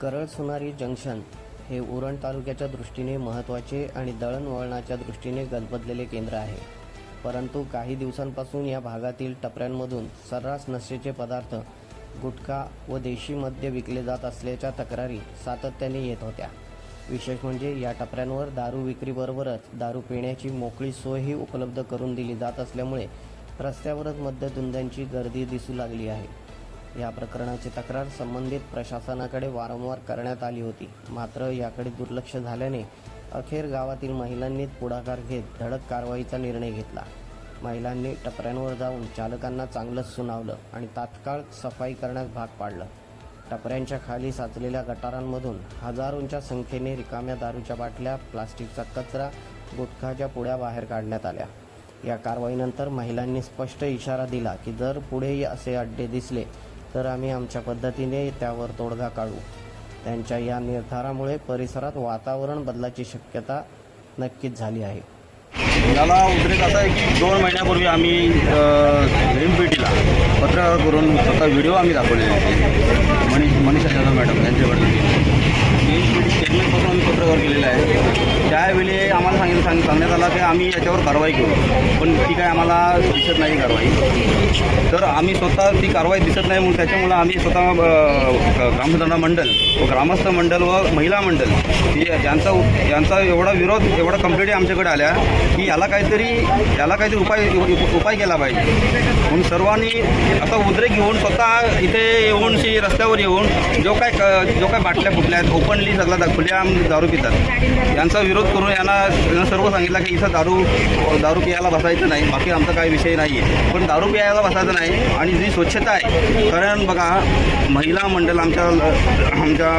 करळ सुनारी junction हे उरण तालुक्याच्या दृष्टीने महत्त्वाचे आणि दळणवळणाच्या दृष्टीने गजबजलेले केंद्र आहे. परंतु काही दिवसांपासून या भागातील टपऱ्यांमधून सर्रास नशेचे पदार्थ गुटखा व देशी मद्य विकले जात असल्याच्या तक्रारी सातत्याने येत होत्या. विशेष म्हणजे या टपऱ्यांवर दारू विक्रीबरोबरच दारू पिण्याची मोकळी सोयही उपलब्ध करून दिली जात असल्यामुळे रस्त्यावरच मद्यधुंद्यांची गर्दी दिसू लागली आहे. या प्रकरणाची तक्रार संबंधित प्रशासनाकडे वारंवार करण्यात आली होती. मात्र याकडे दुर्लक्ष झाल्याने अखेर गावातील महिलांनी पुढाकार घेत धडक कारवाईचा निर्णय घेतला. महिलांनी टपऱ्यांवर जाऊन चालकांना चांगलंच सुनावलं आणि तात्काळ सफाई करण्यास भाग पाडलं. टपऱ्यांच्या खाली साचलेल्या गटारांमधून हजारोंच्या संख्येने रिकाम्या दारूच्या बाटल्या प्लास्टिकचा कचरा गुटखाच्या पुड्या बाहेर काढण्यात आल्या. या कारवाईनंतर महिलांनी स्पष्ट इशारा दिला की जर पुढेही असे अड्डे दिसले तर आम्ही आमच्या पद्धतीने त्यावर तोडगा काढू. त्यांच्या या निर्धारामुळे परिसरात वातावरण बदलाची शक्यता नक्कीच झाली आहे. मला उद्रेक असा आहे की दोन महिन्यापूर्वी आम्ही ग्रीन पेटीला पत्र करून स्वतः व्हिडिओ आम्ही दाखवले होते. मनीष मनीषा जाधव मॅडम यांच्याकडून आम्हाला सांग सांगण्यात आलं की आम्ही याच्यावर कारवाई करू. पण ती काय आम्हाला दिसत नाही कारवाई. तर आम्ही स्वतः ती कारवाई दिसत नाही म्हणून त्याच्यामुळं आम्ही स्वतः अ, मंडल व ग्रामस्थ मंडल व महिला मंडल ही यांचा यांचा एवढा विरोध एवढा कंप्लेंटी आमच्याकडे आल्या की याला काहीतरी याला काहीतरी उपाय उपाय केला पाहिजे. म्हणून सर्वांनी आता उद्रेक घेऊन स्वतः इथे येऊन शी रस्त्यावर येऊन जो काय क- जो काय बाटल्या फुटल्या आहेत ओपनली सगळा दा- आम दारू पितात. यांचा विरोध करून यांना सर्व सांगितलं की इथं दारू दारू पियायला बसायचं नाही बाकी आमचा काही विषय नाही आहे पण दारू पियायला बसायचं नाही आणि जी स्वच्छता आहे कारण बघा महिला मंडळ आमच्या आमच्या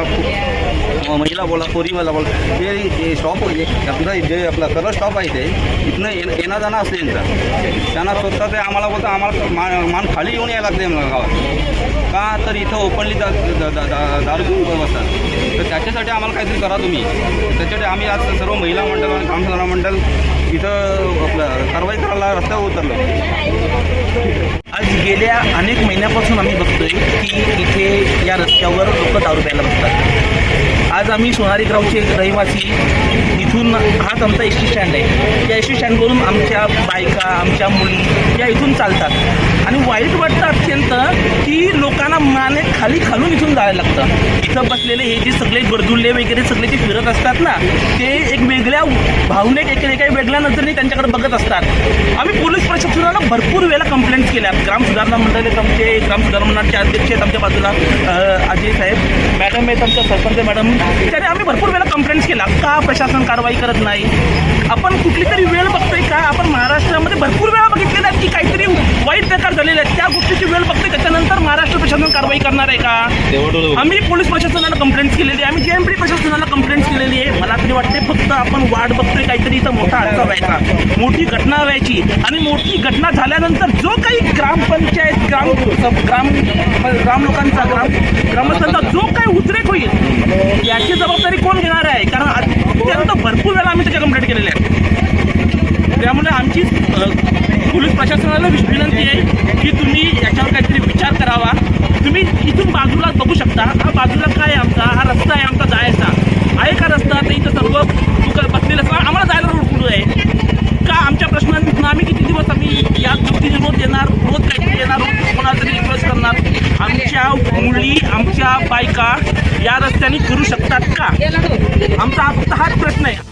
महिला बोला पोरीवाला बोला ते स्टॉप शॉप आपलं जे आपला सर्व स्टॉप आहे ते इथनं ये येणं जाणं असते यांचं. त्यांना स्वतः ते आम्हाला बोलतं आम्हाला मान मान खाली येऊन यायला लागते आम्हाला गावात. का तर इथं ओपनली दा दारू घेऊन बसतात. तर त्याच्यासाठी आम्हाला काहीतरी करा तुम्ही. त्याच्यासाठी आम्ही आज सर्व महिला मंडळ आणि ग्रामसभा मंडळ इथं आपलं कारवाई करायला रस्त्यावर उतरलो. आज गेल्या अनेक महिन्यापासून आम्ही बघतोय की इथे या रस्त्यावर लोक दारू प्यायला बसतात. आज आम्ही सोनारी गावचे रहिवासी इथून हाच आमचा एस टी स्टँड आहे. त्या एस टी स्टँडवरून आमच्या बायका आमच्या मुली या इथून चालतात. आणि वाईट वाटतं अत्यंत की लोकांना माने खाली खालून इथून जायला लागतं. इथं बसलेले हे जे सगळे गरजुल्ले वगैरे सगळे जे फिरत असतात ना ते एक वेगळ्या भावनेत एक एका वेगळ्या नजरेने त्यांच्याकडे बघत असतात. आम्ही पोलीस प्रशासनाला भरपूर वेळा कंप्लेंट्स केल्या. ग्राम सुधारणा मंडळ आमचे ग्राम सुधारणा मंडळाचे अध्यक्ष आहेत आमच्या बाजूला अजय साहेब. मॅडम आहेत आमच्या सरपंच मॅडम. त्याने आम्ही भरपूर वेळा कंप्लेंट्स केल्या का प्रशासन कारवाई करत नाही? आपण कुठली तरी वेळ बघतोय का? आपण महाराष्ट्रामध्ये भरपूर वेळा बघितलेल्या आहेत की काहीतरी वाईट प्रकार झालेले आहेत. त्या गोष्टीची वेळ बघतोय. त्याच्यानंतर महाराष्ट्र प्रशासन कारवाई करणार आहे का? आम्ही पोलीस प्रशासनाला कंप्लेंट केलेली आहे. आम्ही जेएमपी प्रशासनाला कंप्लेंट केलेली आहे. मला तरी वाटते फक्त आपण वाट बघतोय काहीतरी इथं मोठा हादसा व्हायचा. मोठी घटना व्हायची. आणि मोठी घटना झाल्यानंतर जो काही ग्रामपंचायत ग्राम ग्राम ग्राम लोकांचा ग्राम ग्रामस्थांचा जो याची जबाबदारी कोण घेणार आहे? कारण अत्यंत भरपूर वेळा आम्ही त्याच्या कंप्लेंट केलेल्या आहेत त्यामुळे आमची पोलीस प्रशासनाला विनंती आहे की तुम्ही याच्यावर काहीतरी विचार करावा. तुम्ही इथून बाजूला बघू शकता. हा बाजूला काय आहे आमचा? हा रस्ता आहे आमचा जायचा. आहे का रस्ता तर इथं सर्व दुकान बसलेलं असं आम्हाला जायला रोड कुठं आहे? का आमच्या प्रश्नांना आम्ही किती दिवस आम्ही या गोष्टीने रोज येणार? रोज काहीतरी येणार? रोज कोणाला तरी रिक्वेस्ट करणार? आमच्या मुली आमच्या बायका या रस्त्याने फिरू शकतात का? आमचा फक्त हाच प्रश्न आहे.